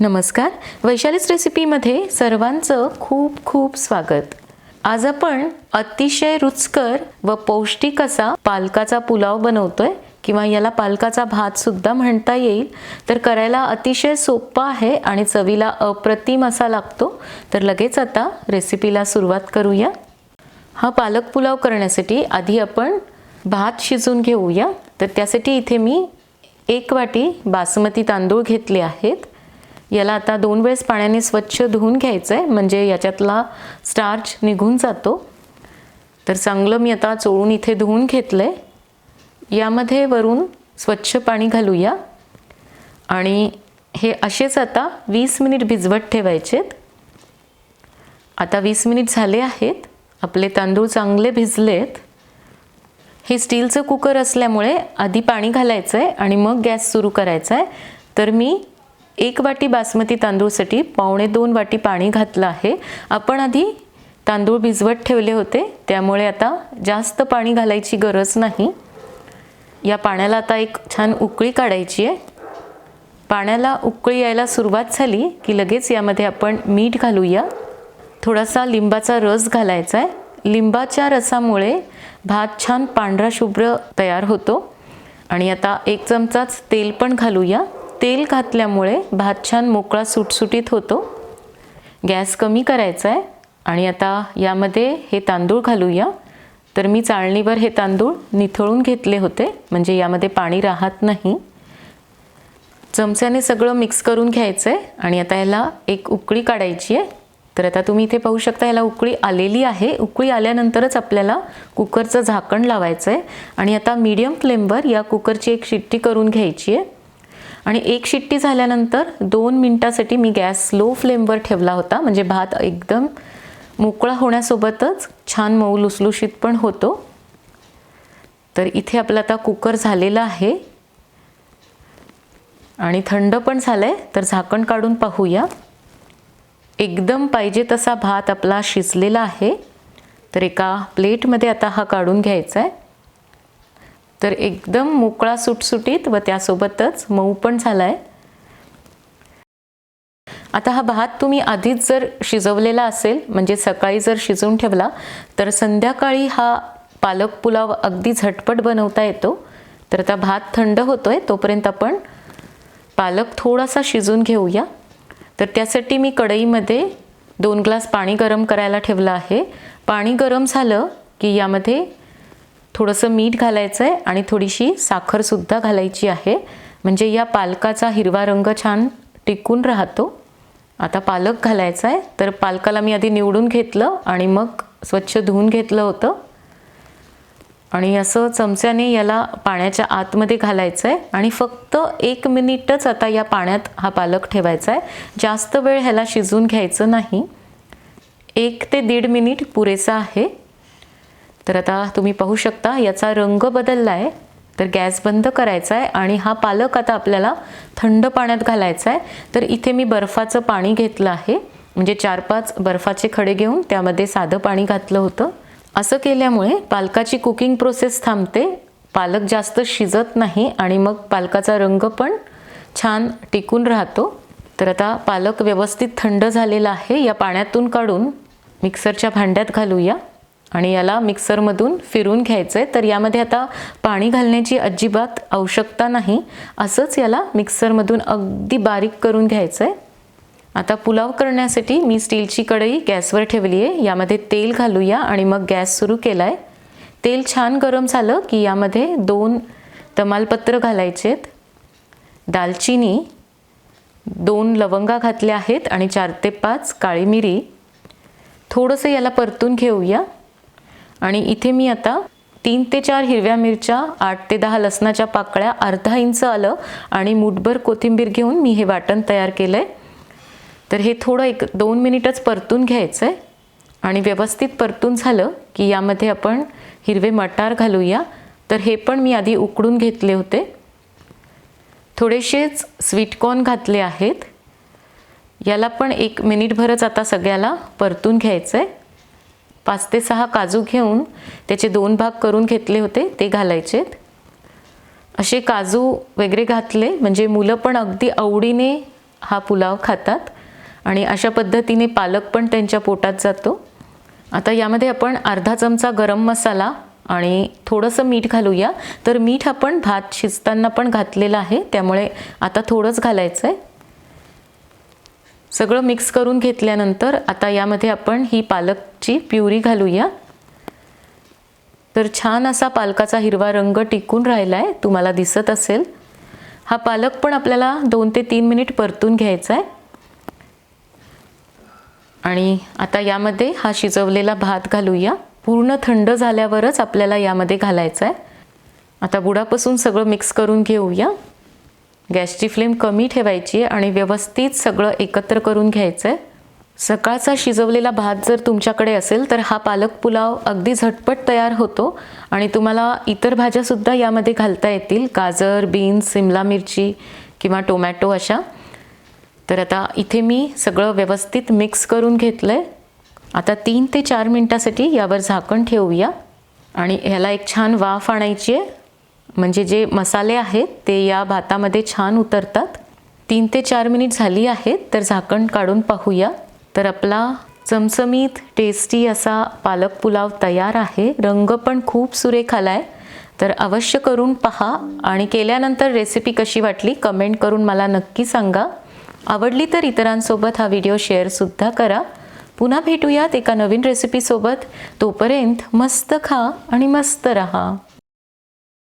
नमस्कार. वैशालीच रेसिपीमध्ये सर्वांचं खूप खूप स्वागत. आज आपण अतिशय रुचकर व पौष्टिक असा पालकाचा पुलाव बनवतोय किंवा याला पालकाचा भात सुद्धा म्हणता येईल. तर करायला अतिशय सोपा आहे आणि चवीला अप्रतिम असा लागतो. तर लगेच आता रेसिपीला सुरुवात करूया. हा पालक पुलाव करण्यासाठी आधी आपण भात शिजून घेऊया. तर त्यासाठी इथे मी एक वाटी बासमती तांदूळ घेतले आहेत. याला आता दोन वेळेस पाण्याने स्वच्छ धुवून घ्यायचं आहे म्हणजे याच्यातला स्टार्च निघून जातो. तर चांगलं मी आता चोळून इथे धुवून घेतलं आहे यामध्ये वरून स्वच्छ पाणी घालूया. आणि हे असेच आता वीस मिनिट भिजवत ठेवायचेत. आता वीस मिनिट झाले आहेत. आपले तांदूळ चांगले भिजलेत. हे स्टीलचं कुकर असल्यामुळे आधी पाणी घालायचं आहे आणि मग गॅस सुरू करायचा आहे तर मी एक वाटी बासमती तांदूळसाठी पावणे दोन वाटी पाणी घातलं आहे. आपण आधी तांदूळ भिजवत ठेवले होते. त्यामुळे आता जास्त पाणी घालायची गरज नाही. या पाण्याला आता एक छान उकळी काढायची आहे. पाण्याला उकळी यायला सुरुवात झाली की लगेच यामध्ये आपण मीठ घालूया. थोडासा लिंबाचा रस घालायचा आहे. लिंबाच्या रसामुळे भात छान पांढरा शुभ्र तयार होतो. आणि आता एक चमचाच तेल पण घालूया. तेल घातल्यामुळे भात छान मोकळा सुटसुटीत होतो. गॅस कमी करायचा आहे आणि आता यामध्ये हे तांदूळ घालूया. तर मी चाळणीवर हे तांदूळ निथळून घेतले होते म्हणजे यामध्ये पाणी राहत नाही. चमच्याने सगळं मिक्स करून घ्यायचं आहे आणि आता ह्याला एक उकळी काढायची आहे तर आता तुम्ही इथे पाहू शकता याला उकळी आलेली आहे. उकळी आल्यानंतरच आपल्याला कुकरचं झाकण लावायचं आहे आणि आता मीडियम फ्लेमवर या कुकरची एक शिट्टी करून घ्यायची आहे आणि एक शिट्टी झाल्यानंतर दोन मिनटासाठी मी गॅस स्लो फ्लेमवर ठेवला होता. म्हणजे भात एकदम मोकळा होण्यासोबतच छान मऊ लुसलुशीत पण होतो. तर इथे आपला आता कुकर झालेला आहे. आणि थंड पण झालं आहे तर झाकण काढून पाहूया. एकदम पाहिजे तसा भात आपला शिजलेला आहे. तर एका प्लेटमध्ये आता हा काढून घ्यायचा आहे तर एकदम मोकळा सुटसुटीत व त्यासोबतच मऊ पण झाला आहे आता हा भात तुम्ही आधीच जर शिजवलेला असेल म्हणजे सकाळी जर शिजवून ठेवला तर संध्याकाळी हा पालक पुलाव अगदी झटपट बनवता येतो. तर आता भात थंड होतो आहे तोपर्यंत आपण पालक थोडासा शिजून घेऊया. तर त्यासाठी मी कढईमध्ये दोन ग्लास पाणी गरम करायला ठेवलं आहे. पाणी गरम झालं की यामध्ये थोडंसं मीठ घालायचं आहे आणि थोडीशी साखरसुद्धा घालायची आहे. म्हणजे या पालकाचा हिरवा रंग छान टिकून राहतो. आता पालक घालायचा आहे तर पालकाला मी आधी निवडून घेतलं आणि मग स्वच्छ धुवून घेतलं होतं. आणि असं चमच्याने याला पाण्याच्या आतमध्ये घालायचं आहे आणि फक्त एक मिनिटच आता या पाण्यात हा पालक ठेवायचा आहे जास्त वेळ ह्याला शिजून घ्यायचं नाही. एक ते दीड मिनिट पुरेसा आहे. तर आता तुम्ही पाहू शकता याचा रंग बदलला आहे तर गॅस बंद करायचा आहे आणि हा पालक आता आपल्याला थंड पाण्यात घालायचा आहे तर इथे मी बर्फाचं पाणी घेतलं आहे. म्हणजे चार पाच बर्फाचे खडे घेऊन त्यामध्ये साधं पाणी घातलं होतं. असं केल्यामुळे पालकाची कुकिंग प्रोसेस थांबते. पालक जास्त शिजत नाही आणि मग पालकाचा रंग पण छान टिकून राहतो. तर आता पालक व्यवस्थित थंड झालेला आहे. या पाण्यातून काढून मिक्सरच्या भांड्यात घालूया. आणि याला मिक्सरमधून फिरून घ्यायचं आहे तर यामध्ये आता पाणी घालण्याची अजिबात आवश्यकता नाही. असंच याला मिक्सरमधून अगदी बारीक करून घ्यायचं आहे आता पुलाव करण्यासाठी मी स्टीलची कढई गॅसवर ठेवली आहे. यामध्ये तेल घालूया आणि मग गॅस सुरू केला आहे तेल छान गरम झालं की यामध्ये दोन तमालपत्र घालायचे आहेत दालचिनी दोन लवंगा घातल्या आहेत आणि चार ते पाच काळी मिरी. थोडंसं याला परतून घेऊया. आणि इथे मी आता तीन ते चार हिरव्या मिरच्या आठ ते दहा लसणाच्या पाकळ्या अर्धा इंच आलं आणि मुठभर कोथिंबीर घेऊन मी हे वाटण तयार केलं आहे तर हे थोडं एक दोन मिनिटच परतून घ्यायचं आहे आणि व्यवस्थित परतून झालं की यामध्ये आपण हिरवे मटार घालूया. तर हे पण मी आधी उकडून घेतले होते. थोडेसेच स्वीटकॉर्न घातले आहेत. याला पण एक मिनिटभरच आता सगळ्याला परतून घ्यायचं आहे पाच ते सहा काजू घेऊन त्याचे दोन भाग करून घेतले होते ते घालायचेत असे काजू वगैरे घातले म्हणजे मुलं पण अगदी आवडीने हा पुलाव खातात आणि अशा पद्धतीने पालक पण त्यांच्या पोटात जातो. आता यामध्ये आपण अर्धा चमचा गरम मसाला आणि थोडंसं मीठ घालूया. तर मीठ आपण भात शिजताना पण घातलेलं आहे त्यामुळे आता थोडंच घालायचं आहे सगळं मिक्स करून घेतल्यानंतर आता यामध्ये आपण ही पालकची प्युरी घालूया. तर छान असा पालकाचा हिरवा रंग टिकून राहिला आहे तुम्हाला दिसत असेल. हा पालक पण आपल्याला दोन ते तीन मिनिट परतून घ्यायचा आहे आणि आता यामध्ये हा शिजवलेला भात घालूया. पूर्ण थंड झाल्यावरच आपल्याला यामध्ये घालायचा आहे आता बुडापासून सगळं मिक्स करून घेऊया. गॅसची फ्लेम कमी ठेवायची आहे आणि व्यवस्थित सगळं एकत्र करून घ्यायचं आहे. सकाळचा शिजवलेला भात जर तुमच्याकडे असेल तर हा पालक पुलाव अगदी झटपट तयार होतो. आणि तुम्हाला इतर भाज्यासुद्धा यामध्ये घालता येतील. गाजर बीन्स सिमला मिरची किंवा टोमॅटो अशा. तर आता इथे मी सगळं व्यवस्थित मिक्स करून घेतलं आहे आता तीन ते चार मिनटासाठी यावर झाकण ठेवूया. आणि ह्याला एक छान वाफ आणायची आहे. म्हणजे जे मसाले आहेत ते या भातामध्ये छान उतरतात. तीन ते चार मिनिट झाली आहेत तर झाकण काढून पाहूया. तर आपला चमचमीत टेस्टी असा पालक पुलाव तयार आहे. रंग पण खूप सुरेख आला आहे तर अवश्य करून पहा. आणि केल्यानंतर रेसिपी कशी वाटली कमेंट करून मला नक्की सांगा. आवडली तर इतरांसोबत हा व्हिडिओ शेअरसुद्धा करा. पुन्हा भेटूयात एका नवीन रेसिपीसोबत तोपर्यंत मस्त खा आणि मस्त रहा.